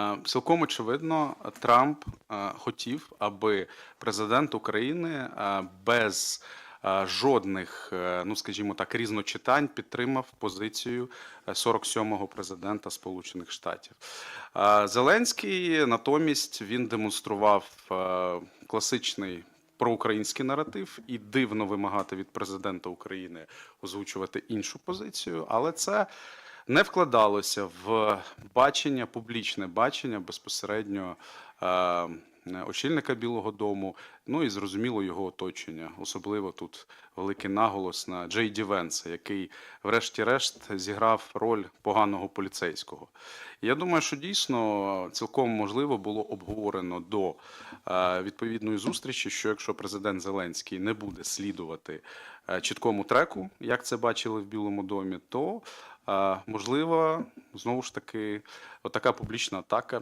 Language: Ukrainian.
Е, Цілком очевидно, Трамп е, хотів, аби президент України е, без жодних, ну скажімо так, різночитань підтримав позицію е, 47-го президента Сполучених Штатів. Зеленський натомість він демонстрував класичний. Проукраїнський наратив і дивно вимагати від президента України озвучувати іншу позицію, але це не вкладалося в бачення, публічне бачення безпосередньо е, очільника Білого Дому, ну і зрозуміло його оточення. Особливо тут великий наголос на Джей Ді Венса, який, врешті-решт, зіграв роль поганого поліцейського. Я думаю, що дійсно цілком можливо було обговорено до е, відповідної зустрічі, що якщо президент Зеленський не буде слідувати е, чіткому треку, як це бачили в Білому домі, то е, можливо знову ж таки отака публічна атака